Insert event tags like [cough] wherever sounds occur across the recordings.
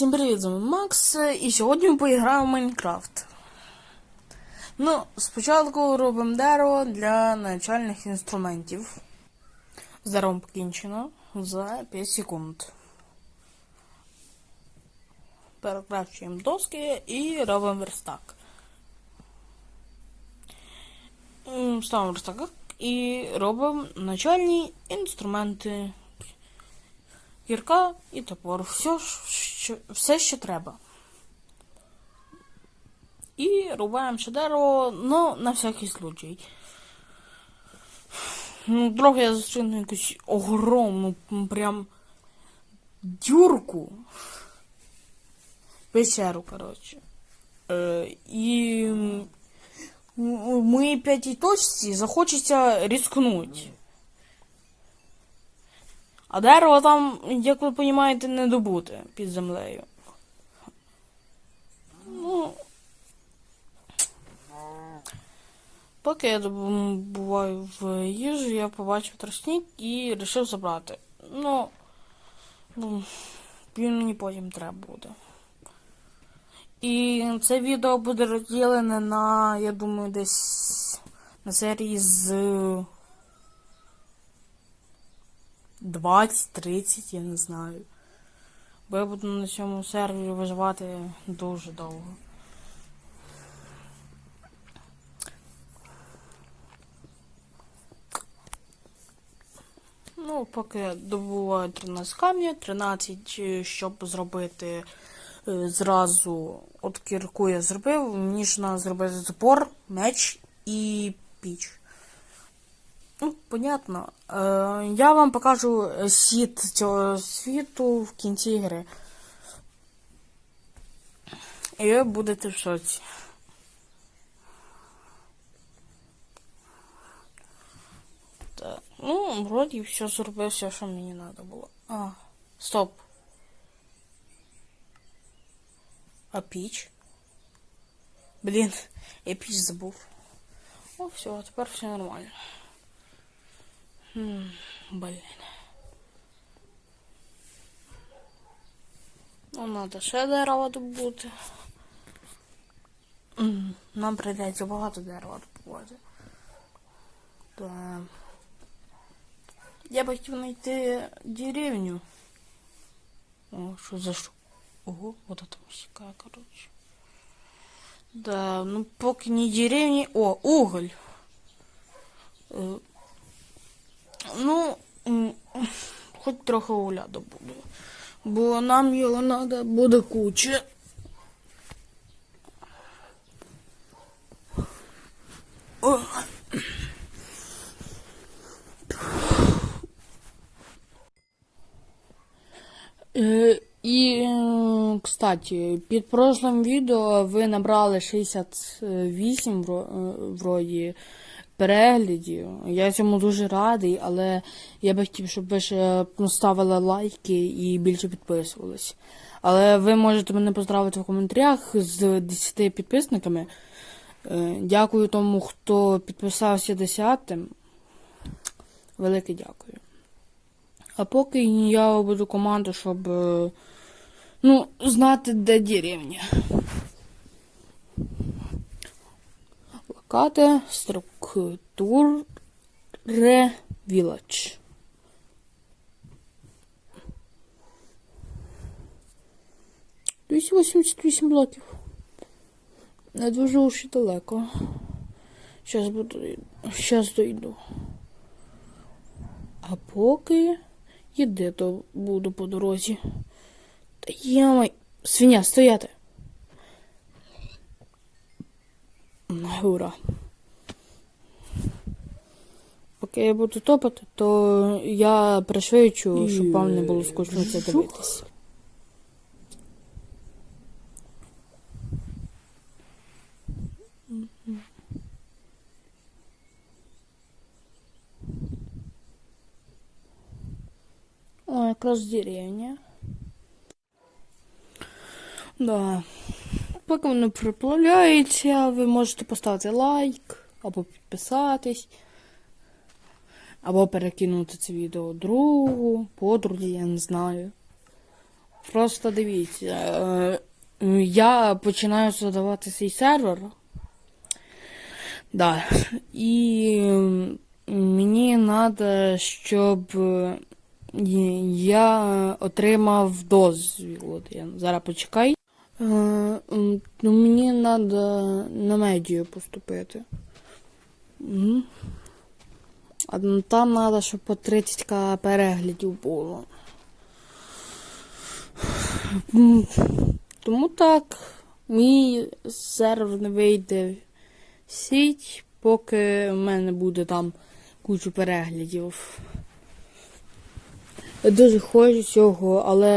Всім привіт, з вами Макс, і сьогодні ми поіграємо в Майнкрафт. Ну, спочатку робимо дерево для начальних інструментів. З деревом покінчено за 5 секунд. Перекращуємо доски і робимо верстак. Ставимо верстак і робимо начальні інструменти гірка і топор. Все, що, все, що треба. І рубаємо ще дерево, ну, на всякий случай. Ну, трохи я зустріну якусь огромну, прям дюрку. Печеру, коротше. Е, і в моїй п'ятій точці захочеться різкнути. А дерево там, як ви розумієте, не добути під землею. Ну. Поки я добуваю в їжу, я побачив тростник і вирішив забрати. Ну, ну, він мені потім треба буде. І це відео буде розділене на, я думаю, десь на серії з 20-30, я не знаю. Бо я буду на цьому сервері виживати дуже довго. Ну, поки добуваю 13 камня, 13, е, щоб зробити е, зразу от кірку я зробив, мені ж треба зробити запор, меч і піч. Ну, понятно. Е, я вам покажу світ цього світу в кінці гри. І ви будете в шоці. Так. Ну, вроді все зробив, все, що мені треба було. А, стоп. А піч? Блін, я піч забув. О, все, тепер все нормально. Блин. Ну, надо ще дерева. М, Нам прийдеться багато дерева добувати. Так. Я б хотів знайти деревню. О, що за що? Ого, вот это мусика, короче. Да, ну поки не деревні. О, уголь. Ну, хоч трохи угля добуду. Бо нам його треба буде куча. Е, І, кстати, під прошлим відео ви набрали 68 вро- е, вроді переглядів. Я цьому дуже радий, але я би хотів, щоб ви ще поставили лайки і більше підписувались. Але ви можете мене поздравити в коментарях з 10 підписниками. Е, Дякую тому, хто підписався 10. Велике дякую. А поки я буду команду, щоб е, ну, знати, де деревня. Локати, структури, вілач. Двісті вісімдесят вісім блоків. Не дуже уж і далеко. Щас буду. Щас дойду. А поки їди, то буду по дорозі. Та ямай, свиня, стояти. На, Ура. Поки я буду топати, то я пришвидшу, щоб вам не було скучно це дивитись. О, якраз деревня. Да. Поки воно приплавляється, ви можете поставити лайк, або підписатись, або перекинути це відео другу, подругі, я не знаю. Просто дивіться. е, Я починаю задавати свій сервер. Да. І мені треба, щоб е, я отримав дозвіл. Зараз почекай. Е, Ну, мені треба на медію поступити. А ну, там треба, щоб по 30к переглядів було. Тому так, мій сервер не вийде в сіть, поки в мене буде там кучу переглядів. Дуже хочу цього, але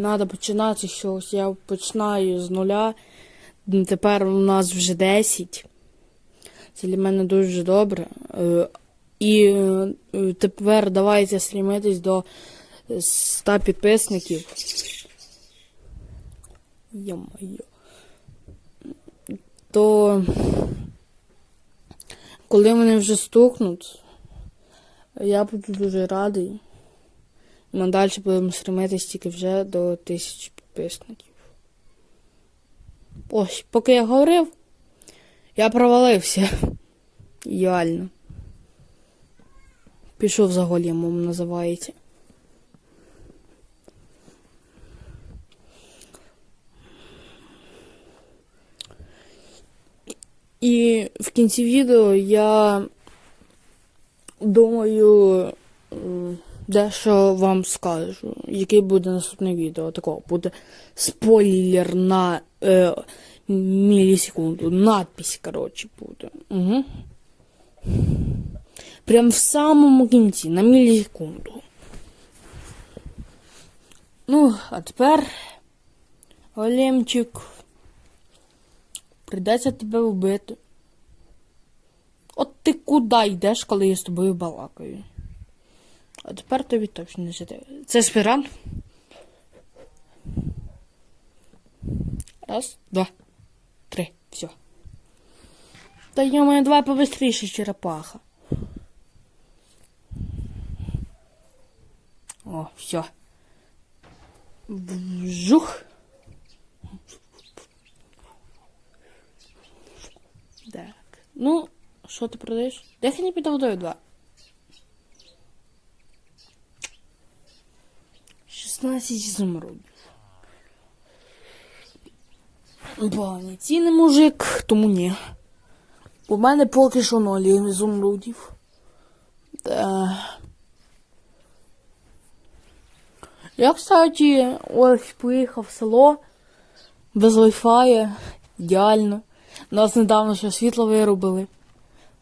треба починати чогось. Я починаю з нуля. Тепер у нас вже 10. Це для мене дуже добре. Е, І е, тепер давайте стрімитись до 100 підписників. Йо-моє. То коли вони вже стукнуть, я буду дуже радий. Ми далі будемо стремитись тільки вже до тисячі підписників. Ось, поки я говорив, я провалився. Ідеально. Пішов за голімом, називається. І в кінці відео я думаю, дещо вам скажу, яке буде наступне відео. Такого буде спойлер на е, мілісекунду. Надпись, коротше, буде. Угу. Прям в самому кінці, на мілісекунду. Ну, а тепер, Олемчик, прийдеться тебе вбити. От ти куди йдеш, коли я з тобою балакаю? А тепер тобі точно не жити. Це спіраль. Раз, два, три, все. Та йомаю, давай побыстріше, черепаха. О, все. Жух. Так. Ну, що ти продаєш? Дихання під водою два. 16 зумрудів. Погані мужик, тому ні. У мене поки що ноль ізумрудів. Да. Я, кстати, ось поїхав в село без Wi-Fi. Ідеально. Нас недавно ще світло виробили.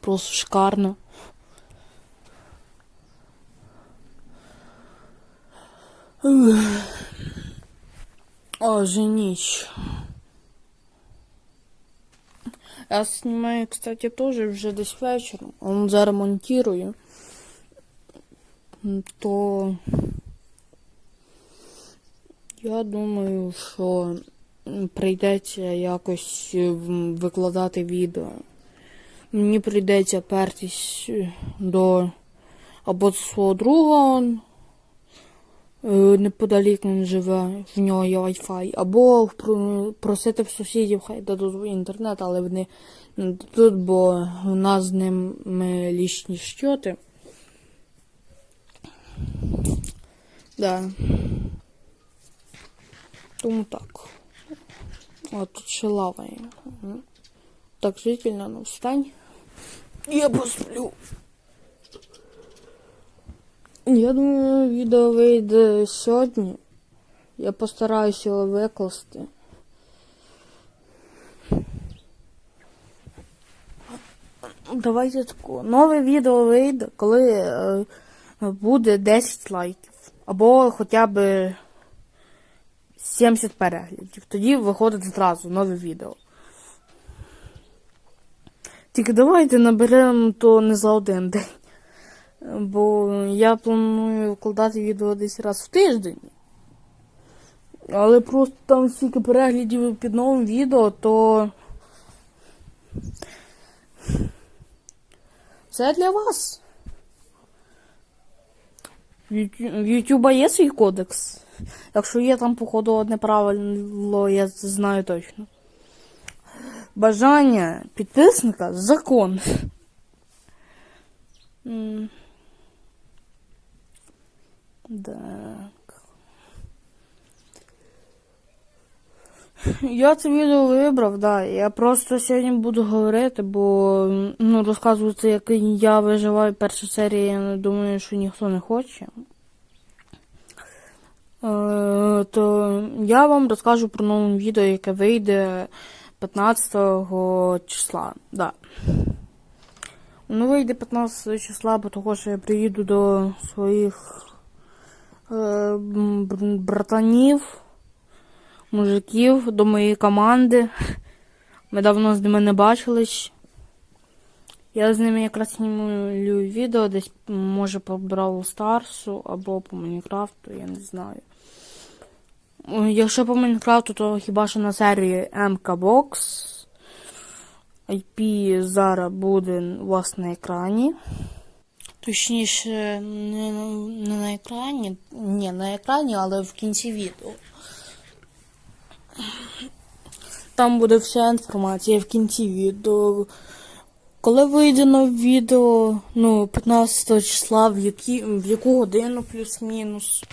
Просто шикарно. О, женич. Я снимаю, кстати, тоже вже десь вечором. Он зараз. То я думаю, що прийдеться якось викладати відео. Мені прийдеться пертись до або свого друга неподалік він живе, в нього є Wi-Fi, або просити в сусідів, хай дадуть інтернет, але вони не дадуть, бо у нас з ними лічні щоти. Да. Тому так. О, тут ще лава. Так, жительно, ну встань. Я посплю. Я думаю, відео вийде сьогодні. Я постараюся його викласти. Давайте тако. Нове відео вийде, коли е, буде 10 лайків. Або хоча б 70 переглядів. Тоді виходить зразу нове відео. Тільки давайте наберемо то не за один день. Бо я планую вкладати відео десь раз в тиждень. Але просто там стільки переглядів під новим відео, то. Це для вас. В Юту- Ютуба є свій кодекс. Якщо є там, походу, одне правило, я це знаю точно. Бажання підписника закон. Так. Я це відео вибрав, да. Я просто сьогодні буду говорити, бо ну, розказувати, як я виживаю перша серія, я не думаю, що ніхто не хоче. Е, то я вам розкажу про нове відео, яке вийде 15 числа. Да. Воно вийде 15 числа, бо того, що я приїду до своїх братанів, мужиків, до моєї команди. Ми давно з ними не бачились. Я з ними якраз знімлю відео, десь може по Бравл Старсу або по Майнкрафту, я не знаю. Якщо по Майнкрафту, то хіба що на серії MK Box. IP зараз буде у вас на екрані. Точніше, не, на- не на екрані. Ні, на екрані, але в кінці відео. Там буде вся інформація в кінці відео. Коли вийде нове відео, ну, 15 числа, в, які, в яку годину плюс-мінус.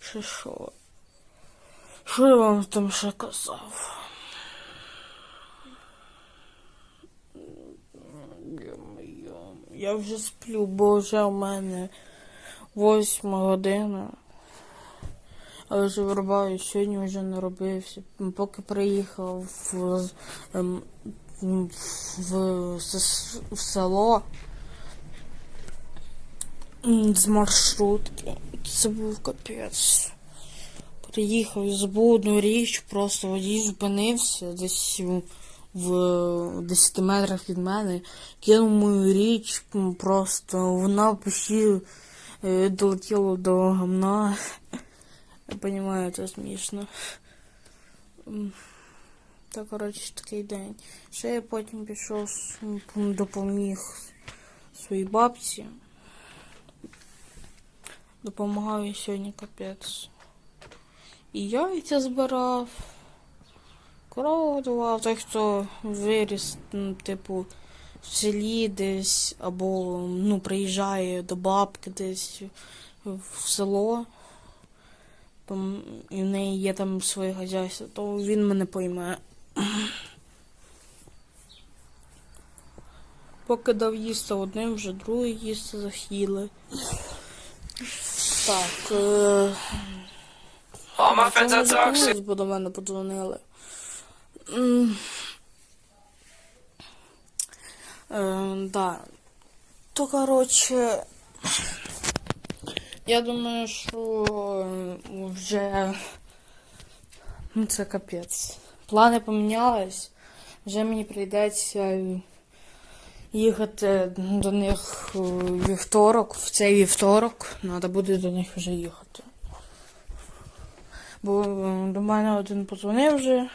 Що що? Що я вам там ще казав? Йо-моє, Я вже сплю, бо вже у мене восьма година. А я вже вирубаю, сьогодні вже не робився. Поки приїхав в, ем, в, в село з маршрутки. Це був капець. Приїхав і забув одну річ, просто водій зупинився десь в, в 10 метрах від мене, кинув мою річ, просто вона почти е, долетіла до гамна. Я розумію, це смішно. Та, коротше, такий день. Ще я потім пішов, допоміг своїй бабці. Допомагав їй сьогодні капець. І яйця збирав. Корову годував, той, хто виріс, ну, типу, в селі десь, або ну, приїжджає до бабки десь в село. Там, і в неї є там своє хазяйство, то він мене пойме. Поки дав їсти одним, вже другий їсти захотіли. Так. Е... Toxic. зупинились, бо до мене подзвонили. Е, да. То, коротше, я думаю, що е, вже ну, це капець. Плани помінялись. Вже мені прийдеться їхати до них у вівторок, в цей вівторок. Треба буде до них вже їхати. Бо е, до мене один подзвонив вже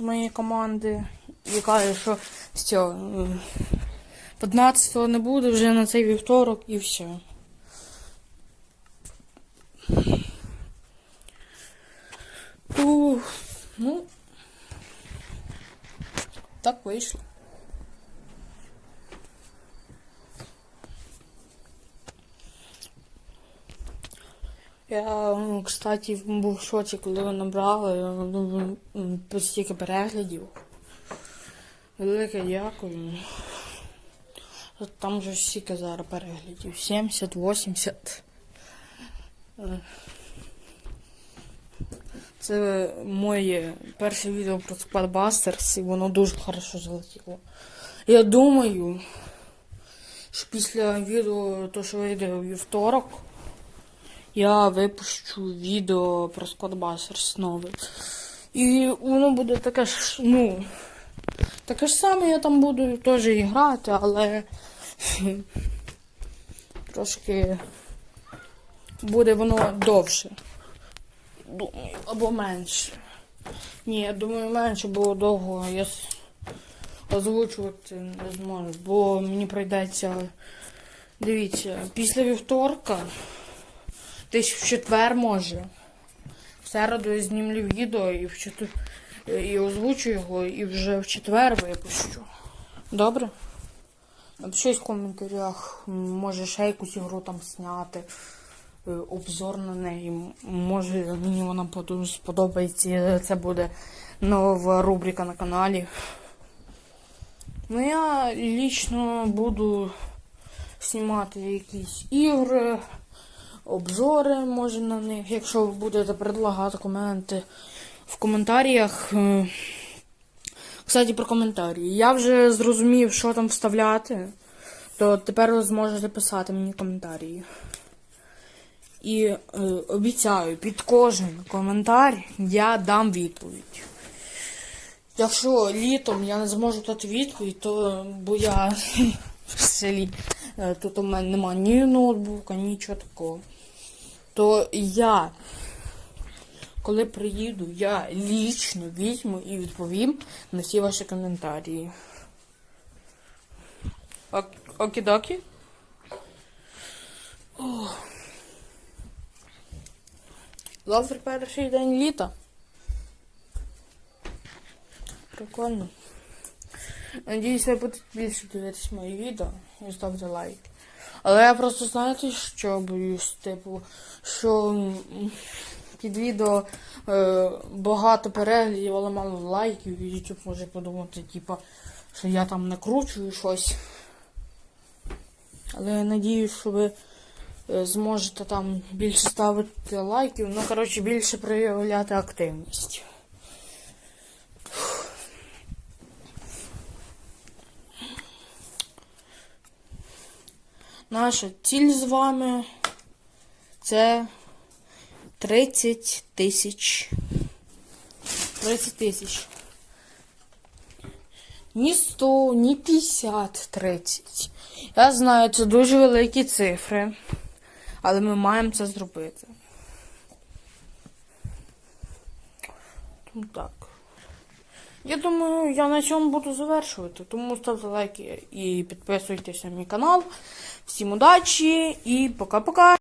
з моєї команди і каже, що все, е, 15-го не буде вже на цей вівторок і все. Ух, ну, так вийшло. Я, ну, кстати, був в шоці, коли ви набрали ну, м, по стільки переглядів. Велике дякую. Там же стільки зараз переглядів. 70, 80. Е. Це моє перше відео про Splatbusters, і воно дуже хорошо залетіло. Я думаю, що після відео, то, що вийде у вівторок, я випущу відео про Squadbusters нове. І воно буде таке ж, ну. Таке ж саме я там буду теж і грати, але трошки буде воно довше. Думаю, або менше. Ні, я думаю, менше, бо довго я озвучувати не зможу, бо мені прийдеться. Дивіться, після вівторка десь в четвер може. В середу я знімлю відео і в четвер і озвучу його, і вже в четвер випущу. Добре? Напишіть в коментарях, може ще якусь ігру там зняти, е, обзор на неї. Може мені вона сподобається. Це буде нова рубрика на каналі. Ну я лічно буду знімати якісь ігри, обзори може на них, якщо ви будете предлагати коменти в коментарях. е, Кстати, про коментарі. Я вже зрозумів, що там вставляти, то тепер ви зможете писати мені коментарі. І е, обіцяю, під кожен коментар я дам відповідь. Якщо літом я не зможу дати відповідь, то бо я [laughs] в селі, е, тут у мене немає ні ноутбука, нічого такого. То я, коли приїду, я лічно візьму і відповім на всі ваші коментарі. Окі-докі? Завтра перший день літа. Прикольно. Надіюсь, ви будете більше дивитись мої відео і ставте лайк. Але я просто знаєте, що боюсь, типу, що під відео е, багато переглядів, але мало лайків, і YouTube може подумати, типу, що я там накручую щось. Але я надіюсь, що ви е, зможете там більше ставити лайків, ну, коротше, більше проявляти активність. Наша ціль з вами це 30 тисяч. 30 тисяч. Ні 100, ні 50, 30. Я знаю, це дуже великі цифри, але ми маємо це зробити. Так. Я думаю, я на цьому буду завершувати. Тому ставте лайки і підписуйтесь на мій канал. Всім удачі і пока-пока!